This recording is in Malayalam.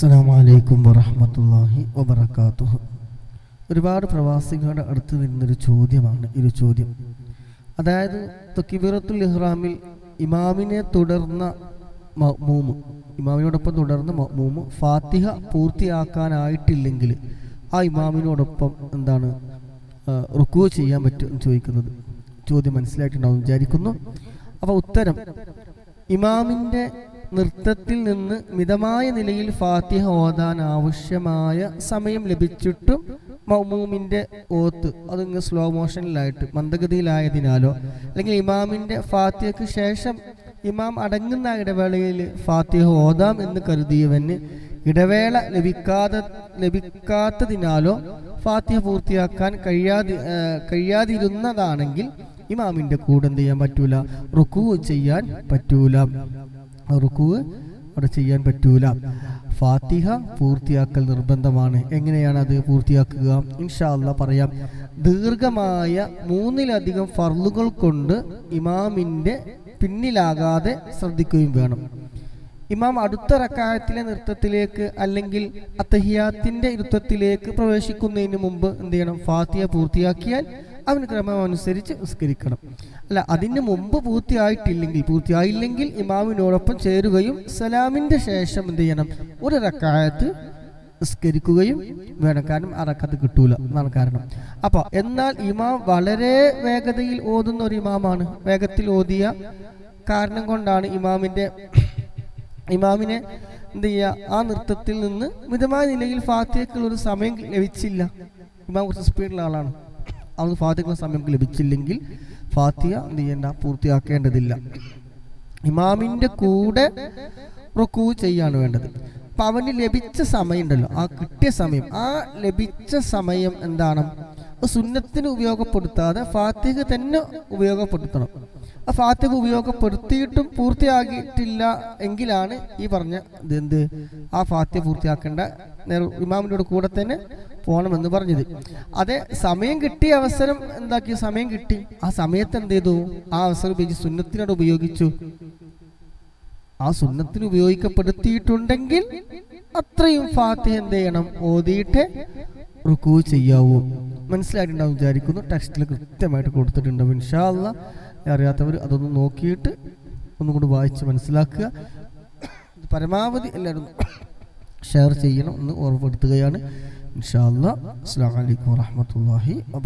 അസ്സലാമലൈക്കും വറഹമത്തല്ലാഹി വബർക്കാത്തുഹു ഒരുപാട് പ്രവാസികളുടെ അടുത്ത് വരുന്നൊരു ചോദ്യമാണ് ഈ ഒരു ചോദ്യം. അതായത് തൊക്കിബിറത്തുൽ ഇഹ്റാമിൽ ഇമാമിനെ തുടർന്ന മൂമ് ഇമാമിനോടൊപ്പം തുടർന്ന മൂമ് ഫാത്തിഹ പൂർത്തിയാക്കാനായിട്ടില്ലെങ്കിൽ ആ ഇമാമിനോടൊപ്പം എന്താണ് റുക്കു ചെയ്യാൻ പറ്റും ചോദിക്കുന്നത്. ചോദ്യം മനസ്സിലായിട്ടുണ്ടാവും വിചാരിക്കുന്നു. അപ്പോൾ ഉത്തരം ഇമാമിന്റെ നൃത്തത്തിൽ നിന്ന് മിതമായ നിലയിൽ ഫാത്തിഹ ഓതാൻ ആവശ്യമായ സമയം ലഭിച്ചിട്ടും മൗമൂമിന്റെ ഓത്ത് അതിങ്ങ് സ്ലോ മോഷനിലായിട്ട് മന്ദഗതിയിലായതിനാലോ അല്ലെങ്കിൽ ഇമാമിന്റെ ഫാത്തിഹയ്ക്ക് ശേഷം ഇമാം അടങ്ങുന്ന ഇടവേളയിൽ ഫാത്തിഹ ഓതാം എന്ന് കരുതിയവന് ഇടവേള ലഭിക്കാതെ ലഭിക്കാത്തതിനാലോ ഫാത്തിഹ പൂർത്തിയാക്കാൻ കഴിയാതി കഴിയാതിരുന്നതാണെങ്കിൽ ഇമാമിന്റെ കൂടെ എന്ത് ചെയ്യാൻ പറ്റൂല? റുക്കു ചെയ്യാൻ പറ്റൂല. റുക്കു അവിടെ ചെയ്യാൻ പറ്റൂല. ഫാത്തിഹ പൂർത്തിയാക്കൽ നിർബന്ധമാണ്. എങ്ങനെയാണ് അത് പൂർത്തിയാക്കുക? ഇൻഷാ അല്ലാ പറയാം. ദീർഘമായ മൂന്നിലധികം ഫർലുകൾ കൊണ്ട് ഇമാമിന്റെ പിന്നിലാകാതെ ശ്രദ്ധിക്കുകയും വേണം. ഇമാം അടുത്ത റക്കായത്തിലെ നൃത്തത്തിലേക്ക് അല്ലെങ്കിൽ അത്തഹിയാത്തിന്റെ ഇരുത്തത്തിലേക്ക് പ്രവേശിക്കുന്നതിന് മുമ്പ് എന്ത് ചെയ്യണം? ഫാത്തിഹ പൂർത്തിയാക്കിയാൽ അവന് ക്രമം അനുസരിച്ച് നിസ്കരിക്കണം. അല്ല അതിന് മുമ്പ് പൂർത്തിയായിട്ടില്ലെങ്കിൽ പൂർത്തിയായില്ലെങ്കിൽ ഇമാമിനോടൊപ്പം ചേരുകയും സലാമിന്റെ ശേഷം എന്ത് ചെയ്യണം? ഒരു റക്കായത്ത് നിസ്കരിക്കുകയും വേണം. കാരണം ആ റക്കാത്ത് കിട്ടൂല. എന്നാണ് കാരണം. അപ്പോൾ എന്നാൽ ഇമാം വളരെ വേഗതയിൽ ഓതുന്ന ഒരു ഇമാമാണ്. വേഗത്തിൽ ഓതിയ കാരണം കൊണ്ടാണ് ഇമാമിന്റെ ഇമാമിനെ എന്ത് ചെയ്യുക? ആ നൃത്തത്തിൽ നിന്ന് മിതമായ നിലയിൽ ഫാത്തിയക്കുള്ള ഒരു സമയം ലഭിച്ചില്ല. ഇമാം കുറച്ച് സ്പീഡുള്ള ആളാണ്. അവന് ഫാത്തിഹ സമയം ലഭിച്ചില്ലെങ്കിൽ ഫാത്തിയ എന്ത് ചെയ്യേണ്ട പൂർത്തിയാക്കേണ്ടതില്ല. ഇമാമിന്റെ കൂടെ റുക്കൂ ചെയ്യാണ് വേണ്ടത്. അപ്പം അവന് ലഭിച്ച സമയം ഉണ്ടല്ലോ ആ കിട്ടിയ സമയം. ആ ലഭിച്ച സമയം എന്താണ്? സുന്നത്തിന് ഉപയോഗപ്പെടുത്താതെ ഫാത്തിഹ തന്നെ ഉപയോഗപ്പെടുത്തണം. ഫാത്തിഹ ഉപയോഗപ്പെടുത്തിയിട്ടും പൂർത്തിയാക്കിയിട്ടില്ല എങ്കിലാണ് ഈ പറഞ്ഞ ഇതെന്ത് ആ ഫാത്തിഹ പൂർത്തിയാക്കേണ്ട ഇമാമിനോട് കൂടെ തന്നെ പോകണമെന്ന് പറഞ്ഞത്. അതെ സമയം കിട്ടിയ അവസരം എന്താക്കി? സമയം കിട്ടി. ആ സമയത്ത് എന്ത് ചെയ്തു? ആ അവസരം ഉപയോഗിച്ച് സുന്നത്തിനോട് ഉപയോഗിച്ചു. ആ സുന്നത്തിന് ഉപയോഗിക്കപ്പെടുത്തിയിട്ടുണ്ടെങ്കിൽ അത്രയും ഫാത്തിഹ എന്ത് ചെയ്യണം? ഓതിയിട്ട് റുക്കൂ ചെയ്യാവൂ. മനസ്സിലായിട്ടുണ്ടാവും വിചാരിക്കുന്നു. ടെക്സ്റ്റിൽ കൃത്യമായിട്ട് കൊടുത്തിട്ടുണ്ടാവും ഇൻഷാ അല്ലാ അറിയാത്തവർ അതൊന്ന് നോക്കിയിട്ട് ഒന്നും കൂടി വായിച്ച് മനസ്സിലാക്കുക. പരമാവധി എല്ലാവരും ഷെയർ ചെയ്യണം എന്ന് ഓർമ്മപ്പെടുത്തുകയാണ് ഇൻഷാ അസ്സാം വലൈക്കും വാഹമത്തല്ലാഹി വാ